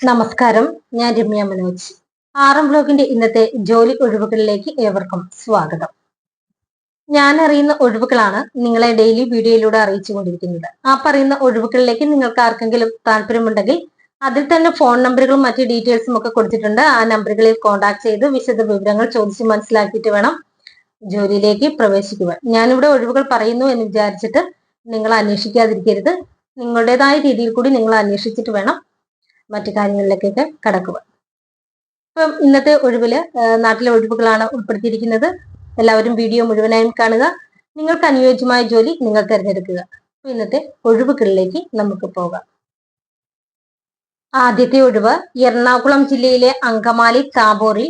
നമസ്കാരം ഞാൻ രമ്യ മനോജ്. ആറം ബ്ലോഗിന്റെ ഇന്നത്തെ ജോലി ഒഴിവുകളിലേക്ക് ഏവർക്കും സ്വാഗതം. ഞാൻ അറിയുന്ന ഒഴിവുകളാണ് നിങ്ങളെ ഡെയിലി വീഡിയോയിലൂടെ അറിയിച്ചുകൊണ്ടിരിക്കുന്നത് ആ പറയുന്ന ഒഴിവുകളിലേക്ക് നിങ്ങൾക്ക് ആർക്കെങ്കിലും താല്പര്യമുണ്ടെങ്കിൽ അതിൽ തന്നെ ഫോൺ നമ്പറുകളും മറ്റ് ഡീറ്റെയിൽസും ഒക്കെ കൊടുത്തിട്ടുണ്ട്. ആ നമ്പറുകളിൽ കോൺടാക്ട് ചെയ്ത് വിശദ വിവരങ്ങൾ ചോദിച്ച് മനസ്സിലാക്കിയിട്ട് വേണം ജോലിയിലേക്ക് പ്രവേശിക്കുവാൻ. ഞാനിവിടെ ഒഴിവുകൾ പറയുന്നു എന്ന് വിചാരിച്ചിട്ട് നിങ്ങൾ അന്വേഷിക്കാതിരിക്കരുത്. നിങ്ങളുടേതായ രീതിയിൽ കൂടി നിങ്ങൾ അന്വേഷിച്ചിട്ട് വേണം മറ്റു കാര്യങ്ങളിലേക്കൊക്കെ കടക്കുക. ഇപ്പം ഇന്നത്തെ ഒഴിവിൽ നാട്ടിലെ ഒഴിവുകളാണ് ഉൾപ്പെടുത്തിയിരിക്കുന്നത്. എല്ലാവരും വീഡിയോ മുഴുവനായും കാണുക. നിങ്ങൾക്ക് അനുയോജ്യമായ ജോലി നിങ്ങൾ തിരഞ്ഞെടുക്കുക. ഇന്നത്തെ ഒഴിവുകളിലേക്ക് നമുക്ക് പോകാം. ആദ്യത്തെ ഒഴിവ് എറണാകുളം ജില്ലയിലെ അങ്കമാലി താബോറിൽ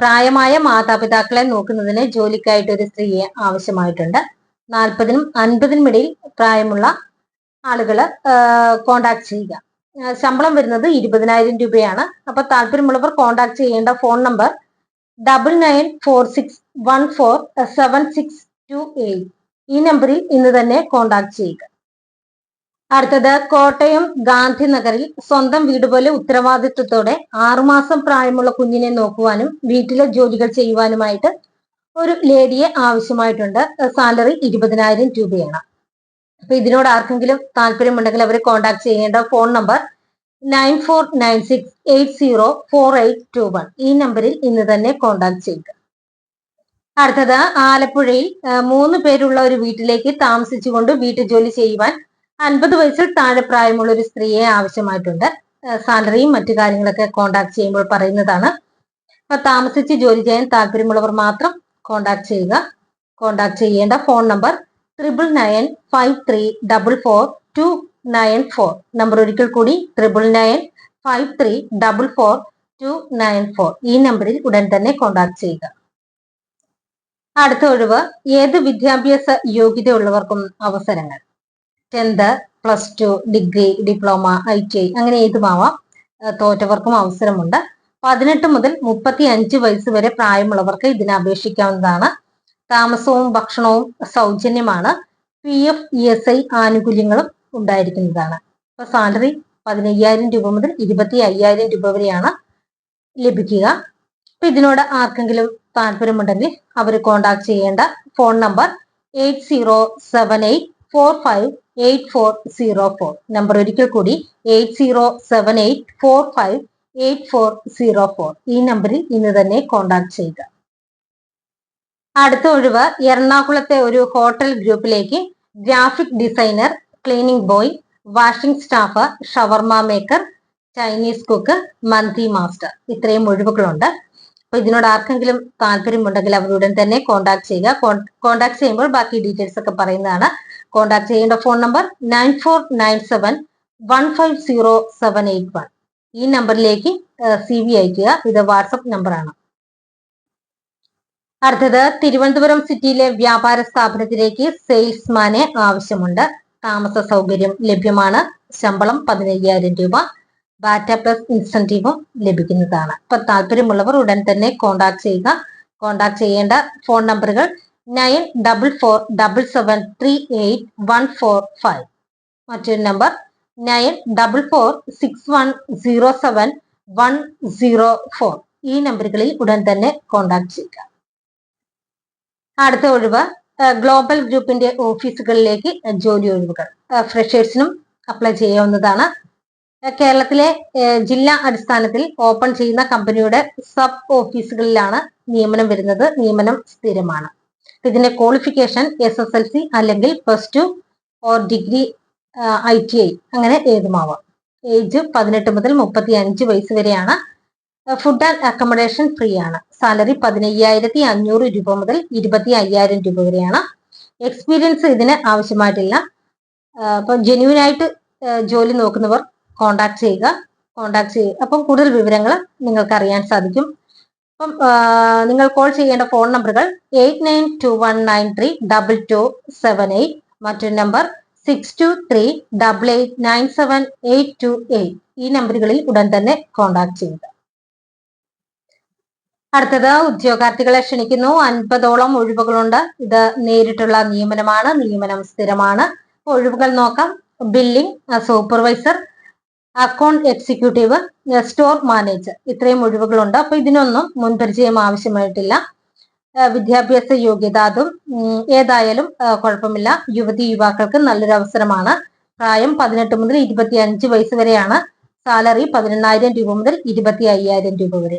പ്രായമായ മാതാപിതാക്കളെ നോക്കുന്നതിന് ജോലിക്കായിട്ട് ഒരു സ്ത്രീയെ ആവശ്യമായിട്ടുണ്ട്. നാൽപ്പതിനും അൻപതിനും ഇടയിൽ പ്രായമുള്ള ആളുകൾ കോണ്ടാക്ട് ചെയ്യുക. ശമ്പളം വരുന്നത് ഇരുപതിനായിരം രൂപയാണ്. അപ്പൊ താല്പര്യമുള്ളവർ കോൺടാക്ട് ചെയ്യേണ്ട phone number double nine four six one four seven six two eight ഈ നമ്പറിൽ ഇന്ന് തന്നെ കോൺടാക്ട് ചെയ്യുക. അടുത്തത് കോട്ടയം ഗാന്ധിനഗറിൽ സ്വന്തം വീട് പോലെ ഉത്തരവാദിത്വത്തോടെ ആറുമാസം പ്രായമുള്ള കുഞ്ഞിനെ നോക്കുവാനും വീട്ടിലെ ജോലികൾ ചെയ്യുവാനുമായിട്ട് ഒരു ലേഡിയെ ആവശ്യമായിട്ടുണ്ട്. സാലറി ഇരുപതിനായിരം രൂപയാണ്. അപ്പൊ ഇതിനോട് ആർക്കെങ്കിലും താല്പര്യമുണ്ടെങ്കിൽ അവരെ കോൺടാക്ട് ചെയ്യേണ്ട phone number nine four nine six eight zero four eight two one ഈ നമ്പറിൽ ഇന്ന് തന്നെ കോൺടാക്ട് ചെയ്യുക. അടുത്തത് ആലപ്പുഴയിൽ മൂന്ന് പേരുള്ള ഒരു വീട്ടിലേക്ക് താമസിച്ചുകൊണ്ട് വീട്ടു ജോലി ചെയ്യുവാൻ അൻപത് വയസ്സിൽ താഴെ പ്രായമുള്ള ഒരു സ്ത്രീയെ ആവശ്യമായിട്ടുണ്ട്. സാലറിയും മറ്റു കാര്യങ്ങളൊക്കെ കോൺടാക്ട് ചെയ്യുമ്പോൾ പറയുന്നതാണ്. അപ്പൊ താമസിച്ച് ജോലി ചെയ്യാൻ താല്പര്യമുള്ളവർ മാത്രം കോൺടാക്ട് ചെയ്യുക. കോണ്ടാക്ട് ചെയ്യേണ്ട phone number triple nine five three double four two nine four number ഒരിക്കൽ കൂടി triple nine five three double four two nine four ഈ നമ്പറിൽ ഉടൻ തന്നെ കോൺടാക്ട് ചെയ്യുക. അടുത്ത ഒഴിവ് ഏത് വിദ്യാഭ്യാസ യോഗ്യത ഉള്ളവർക്കും അവസരങ്ങൾ? Tenth plus two degree diploma I T I അങ്ങനെ ഏതുമാവാം? തോറ്റവർക്കും അവസരമുണ്ട്. പതിനെട്ട് മുതൽ മുപ്പത്തി അഞ്ച് വയസ്സ് വരെ പ്രായമുള്ളവർക്ക് ഇതിന് അപേക്ഷിക്കാവുന്നതാണ്. താമസവും ഭക്ഷണവും സൗജന്യമാണ്. P F E S I ആനുകൂല്യങ്ങളും ഉണ്ടായിരിക്കുന്നതാണ്. ഇപ്പൊ സാലറി പതിനയ്യായിരം രൂപ മുതൽ ഇരുപത്തി അയ്യായിരം രൂപ വരെയാണ് ലഭിക്കുക. അപ്പൊ ഇതിനോട് ആർക്കെങ്കിലും താല്പര്യമുണ്ടെങ്കിൽ അവർ കോണ്ടാക്ട് ചെയ്യേണ്ട phone number eight zero seven eight four five eight four zero four number ഒരിക്കൽ കൂടി eight zero seven eight four five eight four zero four ഈ നമ്പറിൽ ഇന്ന് തന്നെ കോണ്ടാക്ട് ചെയ്യുക. അടുത്ത ഒഴിവ് എറണാകുളത്തെ ഒരു ഹോട്ടൽ ഗ്രൂപ്പിലേക്ക് graphic designer cleaning boy washing staff shawarma maker Chinese cook mandi master. ഇത്രയും ഒഴിവുകളുണ്ട്. അപ്പൊ ഇതിനോട് ആർക്കെങ്കിലും താല്പര്യമുണ്ടെങ്കിൽ അവരുടൻ തന്നെ കോൺടാക്ട് ചെയ്യുക. കോൺടാക്ട് ചെയ്യുമ്പോൾ ബാക്കി ഡീറ്റെയിൽസ് ഒക്കെ പറയുന്നതാണ്. കോൺടാക്ട് ചെയ്യേണ്ട phone number nine four nine seven one five zero seven eight one. ഈ നമ്പറിലേക്ക് സി വി അയക്കുക ഇത് വാട്സപ്പ് നമ്പറാണ്. അടുത്തത് തിരുവനന്തപുരം സിറ്റിയിലെ വ്യാപാര സ്ഥാപനത്തിലേക്ക് സെയിൽസ്മാനെ ആവശ്യമുണ്ട്. താമസ സൗകര്യം ലഭ്യമാണ്. ശമ്പളം പതിനയ്യായിരം രൂപ. ബാറ്റ പ്ലസ് ഇൻസെന്റീവും ലഭിക്കുന്നതാണ്. അപ്പൊ താല്പര്യമുള്ളവർ ഉടൻ തന്നെ കോണ്ടാക്ട് ചെയ്യുക. കോണ്ടാക്ട് ചെയ്യേണ്ട ഫോൺ നമ്പറുകൾ nine double four double seven three eight one four five മറ്റൊരു number nine double four six one zero seven one zero four ഈ നമ്പറുകളിൽ ഉടൻ തന്നെ കോണ്ടാക്ട് ചെയ്യുക. അടുത്ത ഒഴിവ് ഗ്ലോബൽ ഗ്രൂപ്പിന്റെ ഓഫീസുകളിലേക്ക് ജോലി ഒഴിവുകൾ. ഫ്രഷേഴ്സിനും അപ്ലൈ ചെയ്യാവുന്നതാണ്. കേരളത്തിലെ ജില്ലാ അടിസ്ഥാനത്തിൽ ഓപ്പൺ ചെയ്യുന്ന കമ്പനിയുടെ സബ് ഓഫീസുകളിലാണ് നിയമനം വരുന്നത്. നിയമനം സ്ഥിരമാണ്. ഇതിന്റെ qualification S S L C അല്ലെങ്കിൽ plus two or degree I T I അങ്ങനെ ഏതുമാവാം. ഏജ് പതിനെട്ട് മുതൽ മുപ്പത്തി അഞ്ച് വയസ്സ് വരെയാണ് ഫുഡ് ആൻഡ് അക്കോമഡേഷൻ ഫ്രീ ആണ്. സാലറി പതിനയ്യായിരത്തി അഞ്ഞൂറ് രൂപ മുതൽ ഇരുപത്തി അയ്യായിരം രൂപ വരെയാണ്. എക്സ്പീരിയൻസ് ഇതിന് ആവശ്യമായിട്ടില്ല. അപ്പം ജെന്യൂൻ ആയിട്ട് ജോലി നോക്കുന്നവർ കോണ്ടാക്ട് ചെയ്യുക. കോണ്ടാക്ട് ചെയ്യുക അപ്പം കൂടുതൽ വിവരങ്ങൾ നിങ്ങൾക്ക് അറിയാൻ സാധിക്കും. അപ്പം നിങ്ങൾ കോൾ ചെയ്യേണ്ട ഫോൺ നമ്പറുകൾ eight nine two one nine three double two seven eight മറ്റൊരു number six two three double eight nine seven eight two eight ഈ നമ്പറുകളിൽ ഉടൻ തന്നെ കോണ്ടാക്ട് ചെയ്യുക. അടുത്തത് ഉദ്യോഗാർത്ഥികളെ ക്ഷണിക്കുന്നു. അൻപതോളം ഒഴിവുകളുണ്ട്. ഇത് നേരിട്ടുള്ള നിയമനമാണ്. നിയമനം സ്ഥിരമാണ്. ഒഴിവുകൾ നോക്കാം. Billing supervisor account executive store manager ഇത്രയും ഒഴിവുകളുണ്ട്. അപ്പൊ ഇതിനൊന്നും മുൻപരിചയം ആവശ്യമായിട്ടില്ല. വിദ്യാഭ്യാസ യോഗ്യത അതും ഏതായാലും കുഴപ്പമില്ല. യുവതി യുവാക്കൾക്ക് നല്ലൊരു അവസരമാണ് പ്രായം പതിനെട്ട് മുതൽ ഇരുപത്തി അഞ്ച് വയസ്സ് വരെയാണ്. സാലറി പതിനെണ്ണായിരം രൂപ മുതൽ ഇരുപത്തി അയ്യായിരം രൂപ വരെ.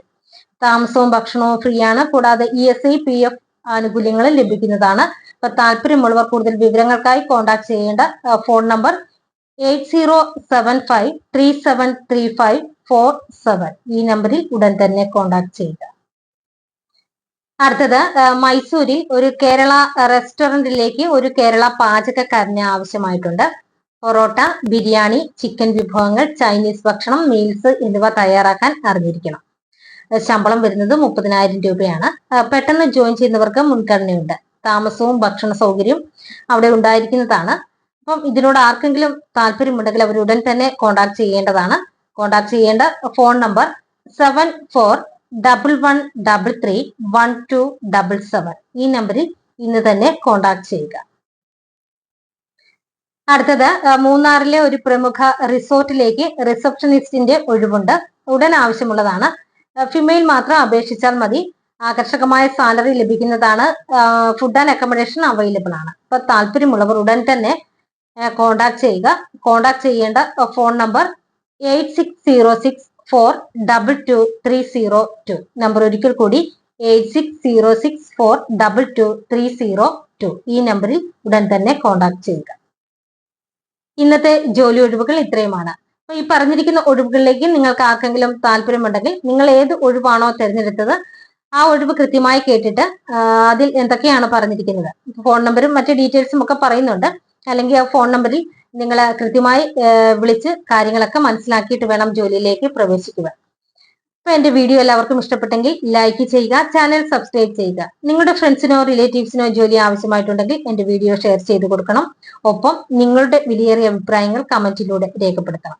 താമസവും ഭക്ഷണവും ഫ്രീ ആണ്. കൂടാതെ E S I P F ആനുകൂല്യങ്ങളും ലഭിക്കുന്നതാണ്. അപ്പൊ താല്പര്യമുള്ളവർ കൂടുതൽ വിവരങ്ങൾക്കായി കോൺടാക്ട് ചെയ്യേണ്ട phone number eight zero seven five three seven three five four seven ഈ നമ്പറിൽ ഉടൻ തന്നെ കോൺടാക്ട് ചെയ്യുക. അടുത്തത് മൈസൂരിൽ ഒരു കേരള റെസ്റ്റോറന്റിലേക്ക് ഒരു കേരള പാചകക്കാരന് ആവശ്യമായിട്ടുണ്ട്. പൊറോട്ട ബിരിയാണി ചിക്കൻ വിഭവങ്ങൾ ചൈനീസ് ഭക്ഷണം മീൽസ് എന്നിവ തയ്യാറാക്കാൻ അറിഞ്ഞിരിക്കണം. ശമ്പളം വരുന്നത് മുപ്പതിനായിരം രൂപയാണ്. പെട്ടെന്ന് ജോയിൻ ചെയ്യുന്നവർക്ക് മുൻഗണനയുണ്ട്. താമസവും ഭക്ഷണ സൗകര്യവും അവിടെ ഉണ്ടായിരിക്കുന്നതാണ്. അപ്പം ഇതിനോട് ആർക്കെങ്കിലും താല്പര്യമുണ്ടെങ്കിൽ അവർ ഉടൻ തന്നെ കോൺടാക്ട് ചെയ്യേണ്ടതാണ്. കോൺടാക്ട് ചെയ്യേണ്ട phone number seven four double one double three one two double seven ഈ നമ്പറിൽ ഇന്ന് തന്നെ കോൺടാക്ട് ചെയ്യുക. അടുത്തത് മൂന്നാറിലെ ഒരു പ്രമുഖ റിസോർട്ടിലേക്ക് റിസപ്ഷനിസ്റ്റിന്റെ ഒഴിവുണ്ട്. ഉടൻ ആവശ്യമുള്ളതാണ്. ഫിമെയിൽ മാത്രം അപേക്ഷിച്ചാൽ മതി. ആകർഷകമായ സാലറി ലഭിക്കുന്നതാണ്. ഫുഡ് ആൻഡ് അക്കോമഡേഷൻ അവൈലബിൾ ആണ്. അപ്പൊ താല്പര്യമുള്ളവർ ഉടൻ തന്നെ കോണ്ടാക്ട് ചെയ്യുക. കോണ്ടാക്ട് ചെയ്യേണ്ട phone number eight six zero six four double two three zero two number ഒരിക്കൽ കൂടി eight six zero six four double two three zero two ഈ നമ്പറിൽ ഉടൻ തന്നെ കോണ്ടാക്ട് ചെയ്യുക. ഇന്നത്തെ ജോലി ഒഴിവുകൾ ഇത്രയുമാണ്. ഈ പറഞ്ഞിരിക്കുന്ന ഒഴിവുകളിലേക്ക് നിങ്ങൾക്ക് ആർക്കെങ്കിലും താല്പര്യമുണ്ടെങ്കിൽ നിങ്ങൾ ഏത് ഒഴിവാണോ തിരഞ്ഞെടുത്തത് ആ ഒഴിവ് കൃത്യമായി കേട്ടിട്ട് അതിൽ എന്തൊക്കെയാണ് പറഞ്ഞിരിക്കുന്നത്? ഫോൺ നമ്പറും മറ്റു ഡീറ്റെയിൽസും ഒക്കെ പറയുന്നുണ്ട്. അല്ലെങ്കിൽ ആ ഫോൺ നമ്പറിൽ നിങ്ങൾ കൃത്യമായി വിളിച്ച് കാര്യങ്ങളൊക്കെ മനസ്സിലാക്കിയിട്ട് വേണം ജോലിയിലേക്ക് പ്രവേശിക്കുക അപ്പൊ എന്റെ വീഡിയോ എല്ലാവർക്കും ഇഷ്ടപ്പെട്ടെങ്കിൽ ലൈക്ക് ചെയ്യുക ചാനൽ സബ്സ്ക്രൈബ് ചെയ്യുക. നിങ്ങളുടെ ഫ്രണ്ട്സിനോ റിലേറ്റീവ്സിനോ ജോലി ആവശ്യമായിട്ടുണ്ടെങ്കിൽ എന്റെ വീഡിയോ ഷെയർ ചെയ്ത് കൊടുക്കണം. ഒപ്പം നിങ്ങളുടെ വിലയേറിയ അഭിപ്രായങ്ങൾ കമന്റിലൂടെ രേഖപ്പെടുത്തണം.